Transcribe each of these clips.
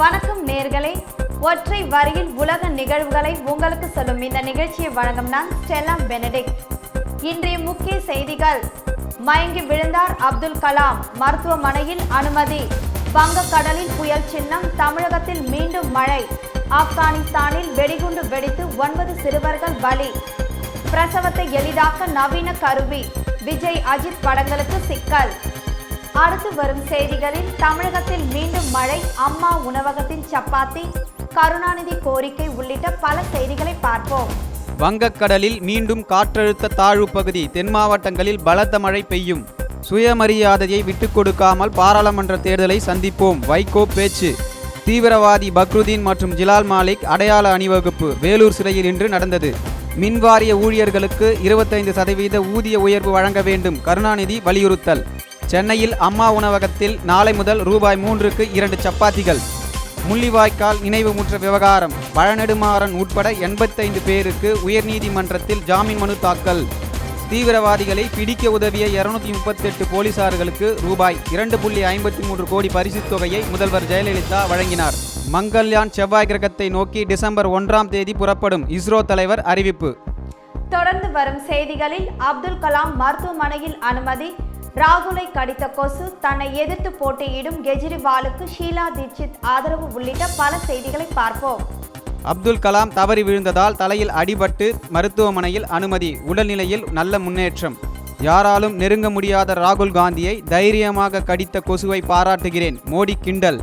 வணக்கம் நேர்களே. ஒற்றை வரியில் உலக நிகழ்வுகளை உங்களுக்கு சொல்லும் இந்த நிகழ்ச்சியை வழங்கும் நான் ஸ்டெல்லா பெனடிக் இன்றைய முக்கிய செய்திகள். மயங்கி விழுந்தார் அப்துல் கலாம். மருத்துவமனையில் அனுமதி. வங்கக்கடலில் புயல் சின்னம் தமிழகத்தில் மீண்டும் மழை. ஆப்கானிஸ்தானில் வெடிகுண்டு வெடித்து ஒன்பது சிறுவர்கள் பலி. பிரசவத்தை எளிதாக்க நவீன கருவி. விஜய் அஜித் படங்களுக்கு சிக்கல். அடுத்து வரும் செய்திகளில் தமிழகத்தில் மீண்டும் மழை அம்மா உணவகத்தின் சப்பாத்தி கருணாநிதி கோரிக்கை உள்ளிட்ட பல செய்திகளை பார்ப்போம். வங்கக்கடலில் மீண்டும் காற்றழுத்த தாழ்வு பகுதி தென் மாவட்டங்களில் பலத்த மழை பெய்யும். சுயமரியாதையை விட்டுக் கொடுக்காமல் பாராளுமன்ற தேர்தலை சந்திப்போம் வைகோ பேச்சு. தீவிரவாதி பக்ருதீன் மற்றும் ஜிலால் மாலிக் அடையாள அணிவகுப்பு வேலூர் சிறையில் இன்று நடந்தது. மின்வாரிய ஊழியர்களுக்கு இருபத்தைந்து சதவீத ஊதிய உயர்வு வழங்க வேண்டும் கருணாநிதி வலியுறுத்தல். சென்னையில் அம்மா உணவகத்தில் நாளை முதல் ரூபாய் மூன்றுக்கு இரண்டு சப்பாத்திகள். முள்ளிவாய்க்கால் நினைவுமுற்ற விவகாரம். பழநெடுமாறன் உட்பட எண்பத்தைந்து பேருக்கு உயர்நீதிமன்றத்தில் ஜாமீன் மனு தாக்கல். தீவிரவாதிகளை பிடிக்க உதவிய இருநூத்தி முப்பத்தெட்டு போலீசார்களுக்கு ரூபாய் இரண்டு புள்ளி ஐம்பத்தி மூன்று கோடி பரிசுத் தொகையை முதல்வர் ஜெயலலிதா வழங்கினார். மங்கள்யான் செவ்வாய் கிரகத்தை நோக்கி டிசம்பர் ஒன்றாம் தேதி புறப்படும் இஸ்ரோ தலைவர் அறிவிப்பு. தொடர்ந்து வரும் செய்திகளில் அப்துல் கலாம் மருத்துவமனையில் அனுமதி ராகுலை கடித்த கொசு தன்னை எதிர்த்து போட்டியிடும் கெஜ்ரிவாலுக்கு ஷீலா தீட்சித் ஆதரவு உள்ளிட்ட பல செய்திகளை பார்ப்போம். அப்துல் கலாம் தவறி விழுந்ததால் தலையில் அடிபட்டு மருத்துவமனையில் அனுமதி உடல்நிலையில் நல்ல முன்னேற்றம். யாராலும் நெருங்க முடியாத ராகுல் காந்தியை தைரியமாக கடித்த கொசுவை பாராட்டுகிறேன் மோடி கிண்டல்.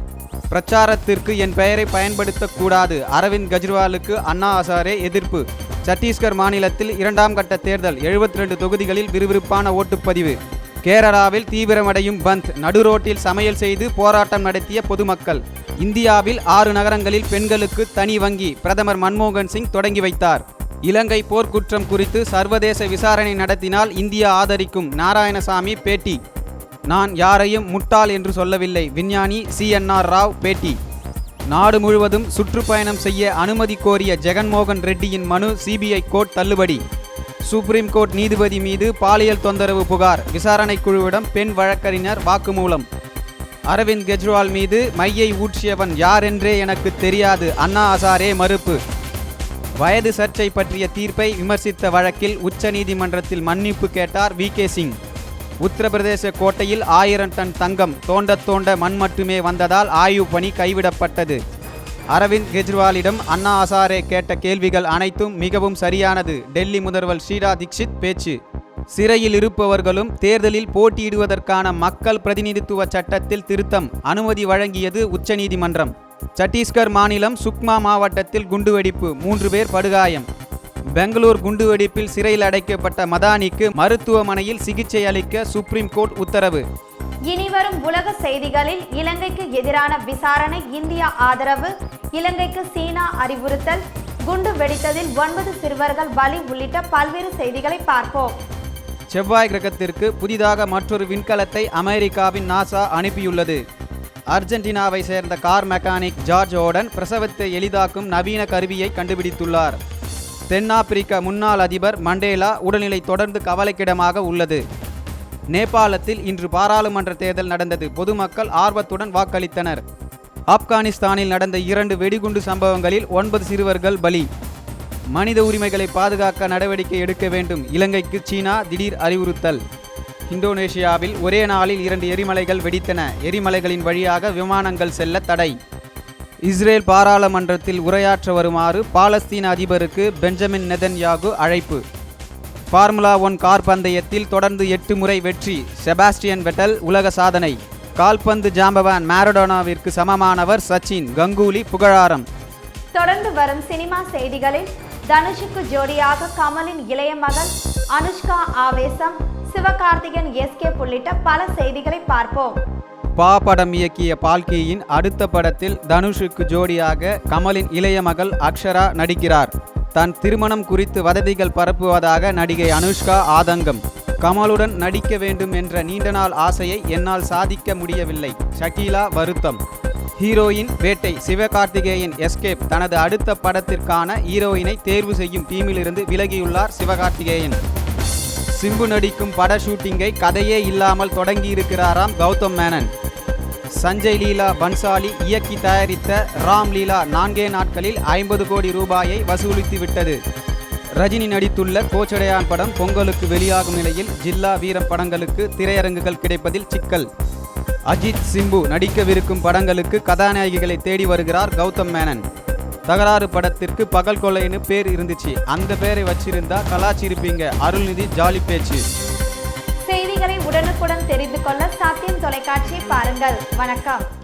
பிரச்சாரத்திற்கு என் பெயரை பயன்படுத்தக்கூடாது அரவிந்த் கெஜ்ரிவாலுக்கு அண்ணா ஹசாரே எதிர்ப்பு. சத்தீஸ்கர் மாநிலத்தில் இரண்டாம் கட்ட தேர்தல் 72 ரெண்டு தொகுதிகளில் விறுவிறுப்பான ஓட்டுப்பதிவு. கேரளாவில் தீவிரமடையும் பந்த் நடுரோட்டில் சமையல் செய்து போராட்டம் நடத்திய பொதுமக்கள். இந்தியாவில் ஆறு நகரங்களில் பெண்களுக்கு தனி வங்கி பிரதமர் மன்மோகன் சிங் தொடங்கி வைத்தார். இலங்கை போர்க்குற்றம் குறித்து சர்வதேச விசாரணை நடத்தினால் இந்தியா ஆதரிக்கும் நாராயணசாமி பேட்டி. நான் யாரையும் முட்டாள் என்று சொல்லவில்லை விஞ்ஞானி சிஎன்ஆர் ராவ் பேட்டி. நாடு முழுவதும் சுற்றுப்பயணம் செய்ய அனுமதி கோரிய ஜெகன்மோகன் ரெட்டியின் மனு சிபிஐ கோர்ட் தள்ளுபடி. சுப்ரீம் கோர்ட் நீதிபதி மீது பாலியல் தொந்தரவு புகார். விசாரணை குழுவிடம் பெண் வழக்கறிஞர் வாக்குமூலம். அரவிந்த் கெஜ்ரிவால் மீது மையை ஊற்றியவன் யாரென்றே எனக்கு தெரியாது. அண்ணா ஹசாரே மறுப்பு. வயது சர்ச்சை பற்றிய தீர்ப்பை விமர்சித்த வழக்கில் உச்சநீதிமன்றத்தில் மன்னிப்பு கேட்டார் வி. கே. சிங். உத்தரப்பிரதேச கோட்டையில் ஆயிரம் டன் தங்கம் தோண்ட தோண்ட மண் மட்டுமே வந்ததால் ஆய்வு பணி கைவிடப்பட்டது. அரவிந்த் கெஜ்ரிவாலிடம் அண்ணா ஹசாரே கேட்ட கேள்விகள் அனைத்தும் மிகவும் சரியானது. டெல்லி முதல்வர் ஷீலா தீக்ஷித் பேச்சு. சிறையில் இருப்பவர்களும் தேர்தலில் போட்டியிடுவதற்கான மக்கள் பிரதிநிதித்துவ சட்டத்தில் திருத்தம் அனுமதி வழங்கியது உச்சநீதிமன்றம். சத்தீஸ்கர் மாநிலம் சுக்மா மாவட்டத்தில் குண்டுவெடிப்பு மூன்று பேர் படுகாயம். பெங்களூர் குண்டுவெடிப்பில் சிறையில் அடைக்கப்பட்ட மதானிக்கு மருத்துவமனையில் சிகிச்சை அளிக்க சுப்ரீம் கோர்ட் உத்தரவு. இனிவரும் உலக செய்திகளில் இலங்கைக்கு எதிரான விசாரணை இந்தியா ஆதரவு இலங்கைக்கு சீனா அறிவுறுத்தல். குண்டு வெடித்ததில் ஒன்பது சிறுவர்கள் பலி உள்ளிட்ட பல்வேறு செய்திகளை பார்ப்போம். செவ்வாய் கிரகத்திற்கு புதிதாக மற்றொரு விண்கலத்தை அமெரிக்காவின் நாசா அனுப்பியுள்ளது. அர்ஜென்டினாவை சேர்ந்த கார் மெக்கானிக் ஜார்ஜ் ஓடன் பிரசவத்தை எளிதாக்கும் நவீன கருவியை கண்டுபிடித்துள்ளார். தென்னாப்பிரிக்க முன்னாள் அதிபர் மண்டேலா உடல்நிலை தொடர்ந்து கவலைக்கிடமாக உள்ளது. நேபாளத்தில் இன்று பாராளுமன்ற தேர்தல் நடந்தது. பொதுமக்கள் ஆர்வத்துடன் வாக்களித்தனர். ஆப்கானிஸ்தானில் நடந்த இரண்டு வெடிகுண்டு சம்பவங்களில் ஒன்பது சிறுவர்கள் பலி. மனித உரிமைகளை பாதுகாக்க நடவடிக்கை எடுக்க வேண்டும். இலங்கைக்கு சீனா திடீர் அறிவுறுத்தல். இந்தோனேஷியாவில் ஒரே நாளில் இரண்டு எரிமலைகள் வெடித்தன. எரிமலைகளின் வழியாக விமானங்கள் செல்ல தடை. இஸ்ரேல் பாராளுமன்றத்தில் உரையாற்ற வருமாறு பாலஸ்தீன அதிபருக்கு பெஞ்சமின் நெதன்யாகு அழைப்பு. ஃபார்முலா ஒன் கார் பந்தயத்தில் தொடர்ந்து எட்டு முறை வெற்றி. செபாஸ்டியன் வெட்டல் உலக சாதனை. கால்பந்து ஜாம்பவான் மாரடோனாவிற்கு சமமானவர் சச்சின் கங்குலி புகழாரம். தொடர்ந்து வரும் சினிமா செய்திகளில் தனுஷுக்கு ஜோடியாக கமலின் இளைய மகள் அனுஷ்கா ஆவேசம் சிவகார்த்திகன் எஸ்கே உள்ளிட்ட பல செய்திகளை பார்ப்போம். பா படம் இயக்கிய பால்கியின் அடுத்த படத்தில் தனுஷுக்கு ஜோடியாக கமலின் இளைய மகள் அக்ஷரா நடிக்கிறார். தன் திருமணம் குறித்து வதந்திகள் பரப்புவதாக நடிகை அனுஷ்கா ஆதங்கம். கமலுடன் நடிக்க வேண்டும் என்ற நீண்ட நாள் ஆசையை என்னால் சாதிக்க முடியவில்லை. ஷக்கீலா வருத்தம். ஹீரோயின் வேட்டை சிவகார்த்திகேயன் எஸ்கேப் தனது அடுத்த படத்திற்கான ஹீரோயினை தேர்வு செய்யும் டீமிலிருந்து விலகியுள்ளார் சிவகார்த்திகேயன். சிம்பு நடிக்கும் பட ஷூட்டிங்கை கதையே இல்லாமல் தொடங்கியிருக்கிறாராம் கௌதம் மேனன். சஞ்சய் லீலா பன்சாலி இயக்கி தயாரித்த ராம் லீலா நான்கே நாட்களில் ஐம்பது கோடி ரூபாயை வசூலித்து விட்டது. ரஜினி நடித்துள்ள கோச்சடையான் படம் பொங்கலுக்கு வெளியாகும் நிலையில் ஜில்லா வீரம் படங்களுக்கு திரையரங்குகள் கிடைப்பதில் சிக்கல். அஜித் சிம்பு நடிக்கவிருக்கும் படங்களுக்கு கதாநாயகிகளை தேடி வருகிறார் கௌதம் மேனன். தகராறு படத்திற்கு பகல் கொள்ளைன்னு பேர் இருந்துச்சு. அந்த பேரை வச்சிருந்தா கலாச்சிருப்பீங்க. அருள்நிதி ஜாலி பேச்சு. செய்திகளை உடனுக்குடன் தெரிந்து கொள்ள சாத்தியம் தொலைக்காட்சி பாருங்கள். வணக்கம்.